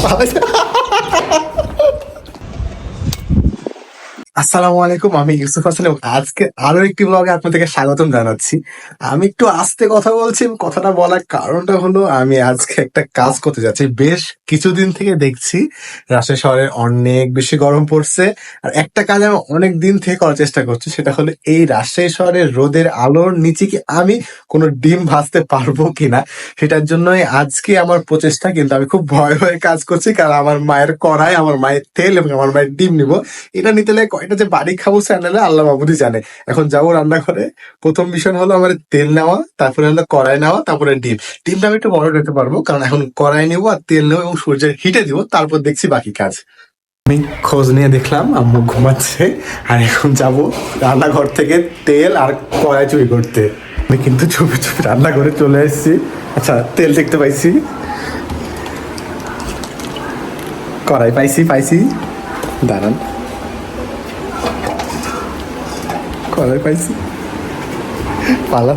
Pangit. আসসালামু আলাইকুম, আমি ইউসুফ হাসান আজকে আরও একটি ব্লগে আপনাদেরকে স্বাগতম জানাচ্ছি। আমি একটু আস্তে কথা বলছি, কথাটা বলার কারণটা হলো আমি আজকে একটা কাজ করতে যাচ্ছি। বেশ কিছুদিন থেকে দেখছি রাজশাহী শহরে অনেক বেশি গরম পড়ছে। আর একটা কাজ আমি অনেক দিন থেকে করার চেষ্টা করছি, সেটা হলো এই রাজশাহী শহরের রোদের আলোর নিচে কি আমি কোনো ডিম ভাজতে পারব কিনা, সেটার জন্যই আজকে আমার প্রচেষ্টা, কিন্তু আমি খুব ভয় হয়ে কাজ করছি, কারণ আমার মায়ের কড়াই, আমার মায়ের তেল এবং আমার মায়ের ডিম নিব। এটা নিতে কয়টা যে বাড়ি খাব চ্যানেলে আল্লাহ বাবুদি জানে। এখন যাব রান্না রান্নাঘরে। প্রথম মিশন হলো আমার তেল নেওয়া, তারপরে হলো কড়াই নেওয়া, তারপরে ডিম। ডিমটা আমি একটু বড় নিতে পারব, কারণ এখন কড়াই নেব আর তেল নেব এবং সূর্যের হিটে দিব, তারপর দেখছি বাকি কাজ। আমি খোঁজ নিয়ে দেখলাম, আম্মু ঘুমাচ্ছে, আর এখন যাব রান্নাঘর থেকে তেল আর কড়াই চুরি করতে। আমি কিন্তু চুপি চুপি রান্নাঘরে চলে এসেছি। আচ্ছা তেল দেখতে পাইছি। কড়াই পাইছি পাইছি। দাঁড়ান। কড়াই পাইছি। পালা।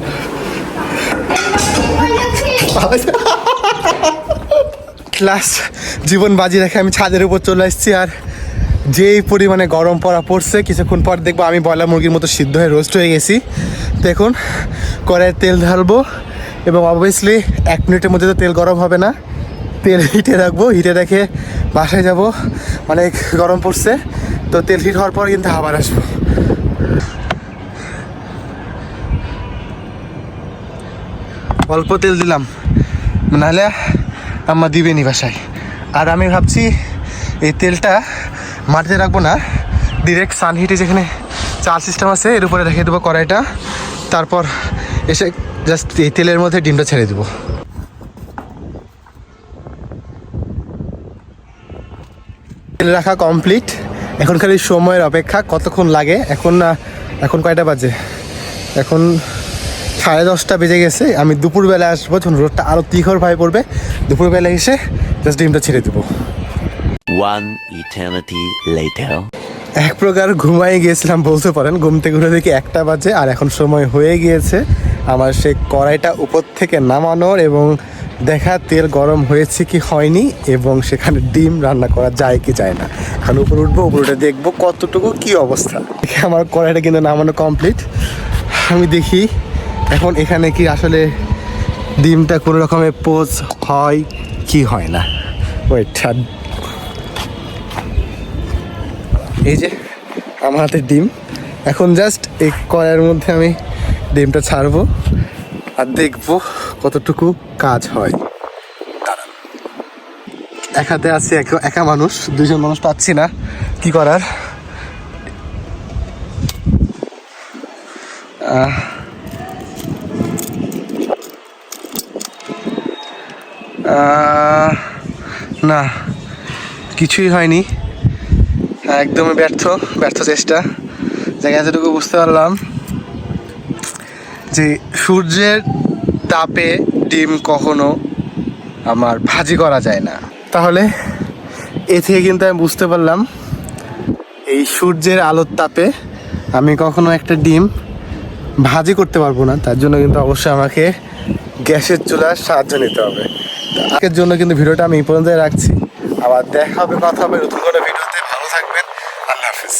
লাস্ট জীবন বাজি রেখে আমি ছাদের উপর চলে এসেছি আর যেই পরিমাণে গরম পড়া পড়ছে, কিছুক্ষণ পর দেখব আমি বয়লা মুরগির মতো সিদ্ধ হয়ে রোস্ট হয়ে গেছি। দেখুন, কড়াইয়ে তেল ঢালবো এবং অবভিয়াসলি এক মিনিটের মধ্যে তো তেল গরম হবে না। তেল হিটে রাখব, হিটে রেখে বাসায় যাব। অনেক গরম পড়ছে, তো তেল হিট হওয়ার পর কিন্তু আবার আসব। অল্প তেল দিলাম। নাহলে আম্মা দিবেনি বাসায়। আর আমি ভাবছি, এই তেলটা মাটিতে রাখব না। ডিরেক্ট সানহিটে যেখানে চার সিস্টেম আছে, এর উপরে রেখে দেবো কড়াইটা। তারপর এসে জাস্ট এই তেলের মধ্যে ডিমটা ছেড়ে দেবো। তেল রাখা কমপ্লিট এখন খালি সময়ের অপেক্ষা, কতক্ষণ লাগে? এখন না, এখন কয়টা বাজে? এখন সাড়ে দশটা বেজে গেছে আমি দুপুরবেলা আসব যখন রোডটা আরও তীখর ভাই পড়বে। দুপুরবেলা এসে জাস্ট ডিমটা ছেড়ে দেবো. এক প্রকার ঘুমাই গিয়েছিলাম বলতে পারেন ঘুম থেকে উঠে দেখি একটা বাজে আর এখন সময় হয়ে গিয়েছে। আমার সেই কড়াইটা উপর থেকে নামানোর এবং দেখা তেল গরম হয়েছে কি হয়নি এবং সেখানে ডিম রান্না করা যায় কি যায় না। এখন উপরে উঠবো উপরে উঠে দেখব কতটুকু কি অবস্থা। আমার কড়াইটা কিন্তু নামানো কমপ্লিট আমি দেখি এখন এখানে কি আসলে ডিমটা কোনো রকমের পোজ হয় কি হয় না? ওয়েট এই যে আমার হাতে ডিম। এখন জাস্ট এই কড়াইয়ের মধ্যে আমি ডিমটা ছাড়বো আর দেখব কতটুকু কাজ হয়। এক হাতে আছে এক- একা মানুষ দুজন মানুষ পাচ্ছি না। কি করার? আহ, না, কিছুই হয়নি। একদমই ব্যর্থ ব্যর্থ চেষ্টা। জায়গা এতটুকু বুঝতে পারলাম যে সূর্যের তাপে ডিম কখনো আমার ভাজি করা যায় না। তাহলে এ থেকে কিন্তু আমি বুঝতে পারলাম এই সূর্যের আলোর তাপে আমি কখনো একটা ডিম ভাজি করতে পারব না। তার জন্য কিন্তু অবশ্যই আমাকে গ্যাসের চুলার সাহায্য নিতে হবে। আজকের জন্য কিন্তু ভিডিওটা আমি এই পর্যন্তই রাখছি। আবার দেখা হবে, কথা হবে নতুন কোনো ভিডিওতে। ভালো থাকবেন। আল্লাহ হাফিজ।